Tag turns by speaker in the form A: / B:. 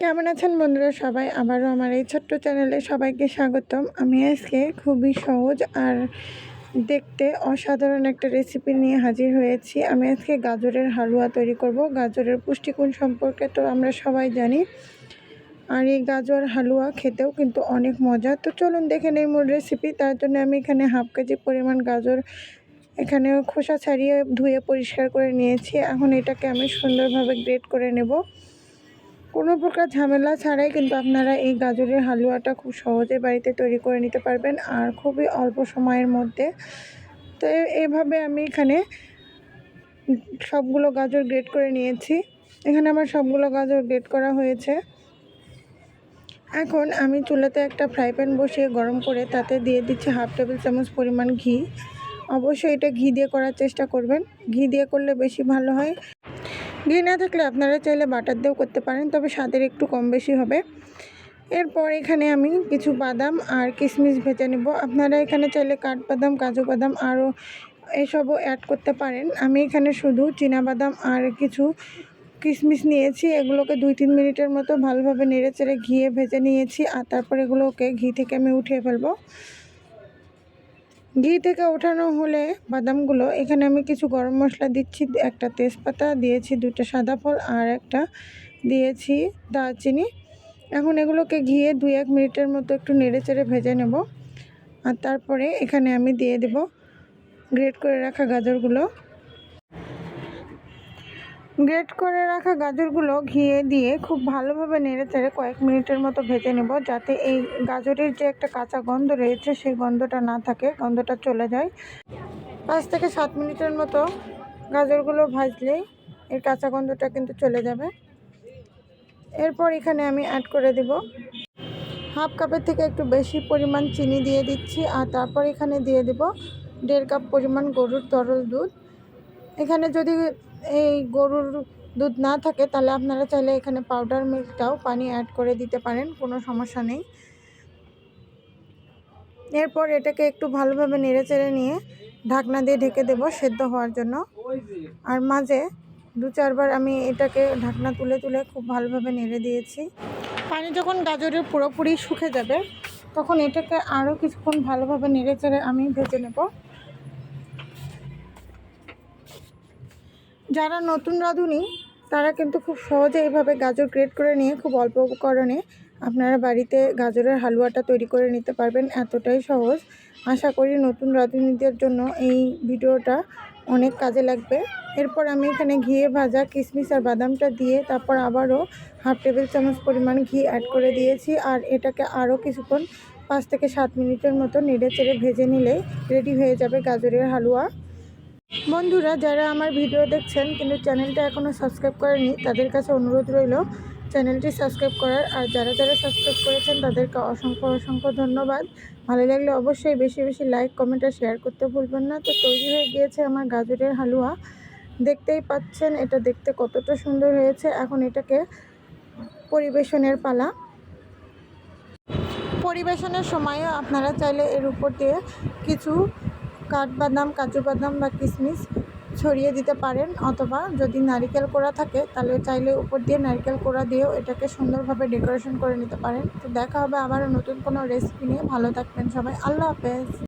A: কেমন আছেন বন্ধুরা সবাই? আবারও আমার এই ছোট্ট চ্যানেলে সবাইকে স্বাগতম। আমি আজকে খুবই সহজ আর দেখতে অসাধারণ একটা রেসিপি নিয়ে হাজির হয়েছি। আমি আজকে গাজরের হালুয়া তৈরি করব। গাজরের পুষ্টিগুণ সম্পর্কে তো আমরা সবাই জানি। আর এই গাজর হালুয়া খেতেও কিন্তু অনেক মজা। তো চলুন দেখে নেই মূল রেসিপি তার জন্য আমি এখানে হাফ কেজি পরিমাণ গাজর এখানে খোসা ছাড়িয়ে ধুয়ে পরিষ্কার করে নিয়েছি। এখন এটাকে আমি সুন্দরভাবে গ্রেট করে নেব। কোনো প্রকার ঝামেলা ছাড়াই কিন্তু আপনারা এই গাজরের হালুয়াটা খুব সহজে বাড়িতে তৈরি করে নিতে পারবেন আর খুবই অল্প সময়ের মধ্যে। তো এভাবে আমি এখানে সবগুলো গাজর গ্রেট করে নিয়েছি। এখানে আমার সবগুলো গাজর গ্রেট করা হয়েছে। এখন আমি চুলাতে একটা ফ্রাই প্যান বসিয়ে গরম করে তাতে দিয়ে দিচ্ছি হাফ টেবিল চামচ পরিমাণ ঘি। অবশ্যই এটা ঘি দিয়ে করার চেষ্টা করবেন। ঘি দিয়ে করলে বেশি ভালো হয়। ঘি না থাকলে আপনারা চাইলে বাটার দিয়েও করতে পারেন, তবে স্বাদের একটু কম বেশি হবে। এরপর এখানে আমি কিছু বাদাম আর কিশমিশ ভেজে নেব। আপনারা এখানে চাইলে কাঠবাদাম কাজু বাদাম আরও এসবও অ্যাড করতে পারেন। আমি এখানে শুধু বাদাম আর কিছু কিশমিশ নিয়েছি। এগুলোকে দুই তিন মিনিটের মতো ভালোভাবে নেড়ে চেড়ে ঘিয়ে ভেজে নিয়েছি আর তারপর এগুলোকে ঘি থেকে আমি উঠিয়ে ফেলব। ঘি থেকে ওঠানো হলে বাদামগুলো, এখানে আমি কিছু গরম মশলা দিচ্ছি, একটা তেজপাতা দিয়েছি, দুটো সাদা ফল আর একটা দিয়েছি দারচিনি। এখন এগুলোকে ঘিয়ে দুই এক মিনিটের মতো একটু নেড়ে চেড়ে ভেজে নেব। আর তারপরে এখানে আমি দিয়ে দেব, গ্রেট করে রাখা গাজরগুলো। গ্রেট করে রাখা গাজরগুলো ঘিয়ে দিয়ে খুব ভালোভাবে নেড়ে চেড়ে কয়েক মিনিটের মতো ভেজে নেব, যাতে এই গাজরের যে একটা কাঁচা গন্ধ রয়েছে সেই গন্ধটা না থাকে, গন্ধটা চলে যায়। পাঁচ থেকে সাত মিনিটের মতো গাজরগুলো ভাজলেই এর কাঁচা গন্ধটা কিন্তু চলে যাবে। এরপর এখানে আমি অ্যাড করে দেব হাফ কাপের থেকে একটু বেশি পরিমাণ চিনি দিয়ে দিচ্ছি, আর তারপর এখানে দিয়ে দেব দেড় কাপ পরিমাণ গরুর তরল দুধ। এখানে যদি এই গরুর দুধ না থাকে, তাহলে আপনারা চাইলে এখানে পাউডার মিল্কটাও পানি অ্যাড করে দিতে পারেন, কোনো সমস্যা নেই। এরপর এটাকে একটু ভালোভাবে নেড়ে চেড়ে নিয়ে ঢাকনা দিয়ে ঢেকে দেব সেদ্ধ হওয়ার জন্য। আর মাঝে দু চারবার আমি এটাকে ঢাকনা তুলে তুলে খুব ভালোভাবে নেড়ে দিয়েছি। পানি যখন গাজরের পুরোপুরি শুকে যাবে, তখন এটাকে আরও কিছুক্ষণ ভালোভাবে নেড়ে চেড়ে আমি ভেজে নেব। যারা নতুন রাঁধুনি, তারা কিন্তু খুব সহজে এইভাবে গাজর গ্রেট করে নিয়ে খুব অল্প উপকরণে আপনারা বাড়িতে গাজরের হালুয়াটা তৈরি করে নিতে পারবেন। এতটাই সহজ। আশা করি নতুন রাঁধুনিদের জন্য এই ভিডিওটা অনেক কাজে লাগবে। এরপর আমি এখানে ঘিয়ে ভাজা কিশমিশ আর বাদামটা দিয়ে তারপর আবারও হাফ টেবিল চামচ পরিমাণ ঘি অ্যাড করে দিয়েছি। আর এটাকে আরও কিছুক্ষণ পাঁচ থেকে সাত মিনিটের মতো নেড়ে চেড়ে ভেজে নিলে রেডি হয়ে যাবে গাজরের হালুয়া। বন্ধুরা, যারা আমার ভিডিও দেখছেন কিন্তু চ্যানেলটা এখনও সাবস্ক্রাইব করেনি তাদের কাছে অনুরোধ রইল চ্যানেলটি সাবস্ক্রাইব করার। আর যারা যারা সাবস্ক্রাইব করেছেন, তাদেরকে অসংখ্য অসংখ্য ধন্যবাদ। ভালো লাগলে অবশ্যই বেশি বেশি লাইক, কমেন্ট আর শেয়ার করতে ভুলবেন না। তো তৈরি হয়ে গিয়েছে আমার গাজরের হালুয়া। দেখতেই পাচ্ছেন, এটা দেখতে কতটা সুন্দর হয়েছে। এখন এটাকে পরিবেশনের পালা। পরিবেশনের সময়ও আপনারা চাইলে এর উপর দিয়ে কিছু কাঠবাদাম, কাজু বাদাম বা কিশমিশ ছড়িয়ে দিতে পারেন অথবা যদি নারিকেল কোড়া থাকে তাহলে চাইলে উপর দিয়ে নারিকেল কোড়া দিয়েও এটাকে সুন্দরভাবে ডেকোরেশন করে নিতে পারেন। তো দেখা হবে আবার নতুন কোনো রেসিপি নিয়ে। ভালো থাকবেন সবাই। আল্লাহ হাফেজ।